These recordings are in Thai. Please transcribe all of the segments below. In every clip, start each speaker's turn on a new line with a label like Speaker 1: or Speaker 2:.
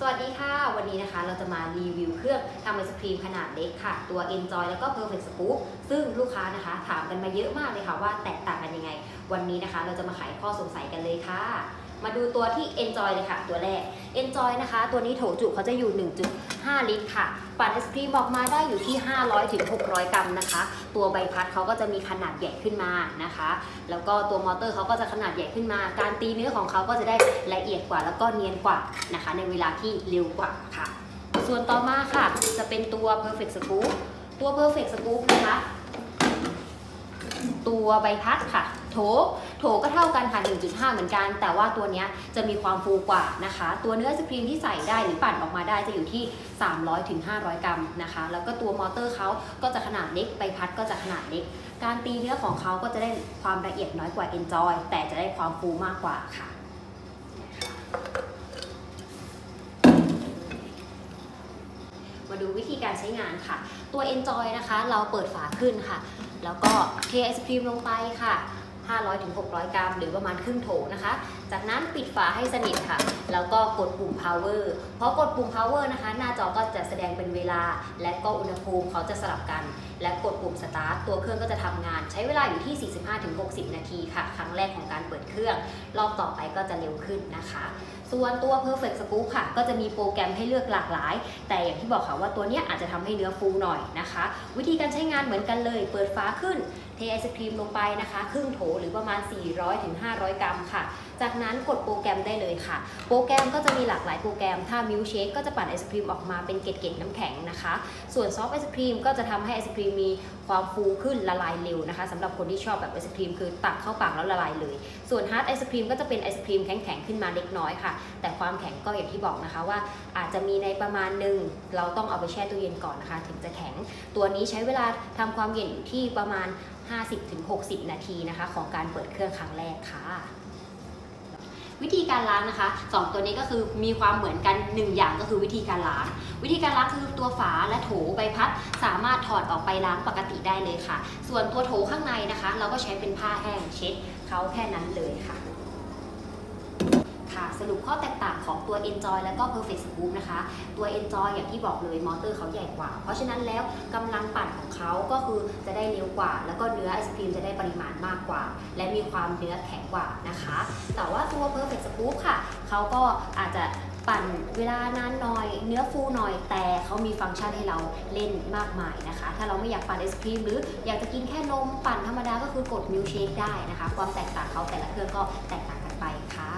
Speaker 1: สวัสดีค่ะ วันนี้นะคะเราจะมารีวิวเครื่องทำไอศครีมขนาดเล็กค่ะ ตัว Enjoy แล้วก็ Perfect Scoop ซึ่งลูกค้านะคะ ถามกันมาเยอะมากเลยค่ะว่าแตกต่างกันยังไง วันนี้นะคะ เราจะมาไขข้อสงสัยกันเลยค่ะ มาดูตัวที่ Enjoy เลยค่ะ ตัวแรก Enjoy นะคะ ตัวนี้โถจุเขาจะอยู่ 1.5 ลิตรค่ะ ปั่นไอศครีมออกมาได้อยู่ที่ 500-600 กรัมนะคะ ตัวใบพัดเขาก็จะมีขนาดใหญ่ขึ้นมานะคะ แล้วก็ตัวมอเตอร์เขาก็จะขนาดใหญ่ขึ้นมา การตีเนื้อของเขาก็จะได้ละเอียดกว่าแล้วก็เนียนกว่านะคะ ในเวลาที่เร็วกว่าค่ะ ส่วนต่อมาค่ะ จะเป็นตัว perfect scoop ตัว perfect scoop นะคะ ตัวใบพัดค่ะ โถ โถก็เท่ากันค่ะ 1.5 เหมือนกัน แต่ว่าตัวนี้จะมีความฟูกว่านะคะ ตัวเนื้อไอศครีมที่ใส่ได้หรือปั่นออกมาได้จะอยู่ที่ 300ถึง500กรัมนะคะ แล้วก็ตัวมอเตอร์เขาก็จะขนาดเล็กใบพัดก็จะขนาดเล็ก การตีเนื้อของเขาก็จะได้ความละเอียดน้อยกว่า Enjoy แต่จะได้ความฟูมากกว่าค่ะมาดูวิธีการใช้งานค่ะ ตัว Enjoy นะคะ เราเปิดฝาขึ้นค่ะ แล้วก็เทไอศครีมลงไปค่ะ 500ถึง600 กรัม หรือประมาณครึ่งโถนะคะ จากนั้นปิดฝาให้สนิทค่ะ แล้วก็กดปุ่ม power เพราะกดปุ่ม power นะคะ หน้าจอก็จะแสดงเป็นเวลา และก็อุณหภูมิเขาจะสลับกัน และกดปุ่ม start ตัวเครื่องก็จะทำงาน ใช้เวลาอยู่ที่ 45-60 นาทีค่ะ ครั้งแรกของการเปิดเครื่อง รอบต่อไปก็จะเร็วขึ้นนะคะ ส่วนตัว perfect scoop ค่ะ ก็จะมีโปรแกรมให้เลือกหลากหลาย แต่อย่างที่บอกค่ะว่าตัวนี้อาจจะทำให้เนื้อฟูหน่อยนะคะ วิธีการใช้งานเหมือนกันเลย เปิดฝาขึ้น เทไอศครีมลงไปนะคะ ครึ่งโถหรือประมาณ 400-500 กรัมค่ะ จากนั้นกดโปรแกรมได้เลยค่ะ โปรแกรมก็จะมีหลากหลายโปรแกรม ถ้ามิลเชคก็จะปั่นไอศครีมออกมาเป็นเกล็ดๆน้ำแข็งนะคะ ส่วนซอฟไอศครีมก็จะทำให้ไอศครีมมีความฟูขึ้นละลายเร็วนะคะสำหรับคนที่ชอบแบบไอศครีมคือตักเข้าปากแล้วละลายเลย ส่วนฮาร์ดไอศครีมก็จะเป็นไอศครีมแข็งๆขึ้นมาเล็กน้อยค่ะ แต่ความแข็งก็อย่างที่บอกนะคะว่าอาจจะมีในประมาณหนึ่งเราต้องเอาไปแช่ตู้เย็นก่อนนะคะ ถึงจะแข็ง ตัวนี้ใช้เวลาทำความเย็นอยู่ที่ประมาณ 50-60 นาทีนะคะ ของการเปิดเครื่องครั้งแรกค่ะวิธีการล้างนะคะสองตัวนี้ก็คือมีความเหมือนกันหนึ่งอย่างก็คือวิธีการล้าง วิธีการล้างคือตัวฝาและโถใบพัด สามารถถอดออกไปล้างปกติได้เลยค่ะ ส่วนตัวโถข้างในนะคะ เราก็ใช้เป็นผ้าแห้งเช็ดเขาแค่นั้นเลยค่ะ รุปข้อแตกต่างของตัว Enjoy แล้วก็ Perfect Scoop นะคะ ตัว Enjoy อย่างที่บอกเลยมอเตอร์เขาใหญ่กว่า เพราะฉะนั้นแล้วกำลังปั่นของเขาก็คือจะได้เร็วกว่า แล้วก็เนื้อไอศครีมจะได้ปริมาณมากกว่า และมีความเนื้อแข็งกว่านะคะ แต่ว่าตัว Perfect Scoop ค่ะเขาก็อาจจะปั่นเวลานานหน่อยเนื้อฟูหน่อยแต่เขามีฟังก์ชันให้เราเล่นมากมายนะคะ ถ้าเราไม่อยากปั่นไอศครีมหรืออยากจะกินแค่นมปั่นธรรมดาก็คือกดมิลเชคได้นะคะ ความแตกต่างเขาแต่ละเครื่องก็แตกต่างกันไปค่ะ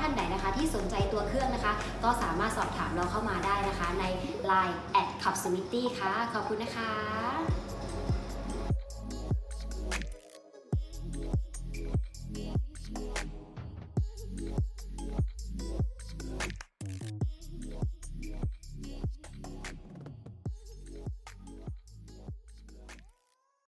Speaker 1: ท่านไหนนะคะที่สนใจตัวเครื่องนะคะ ก็สามารถสอบถามเราเข้ามาได้นะคะใน Line แอดขับสมิตี้ค่ะ ขอบคุณนะคะ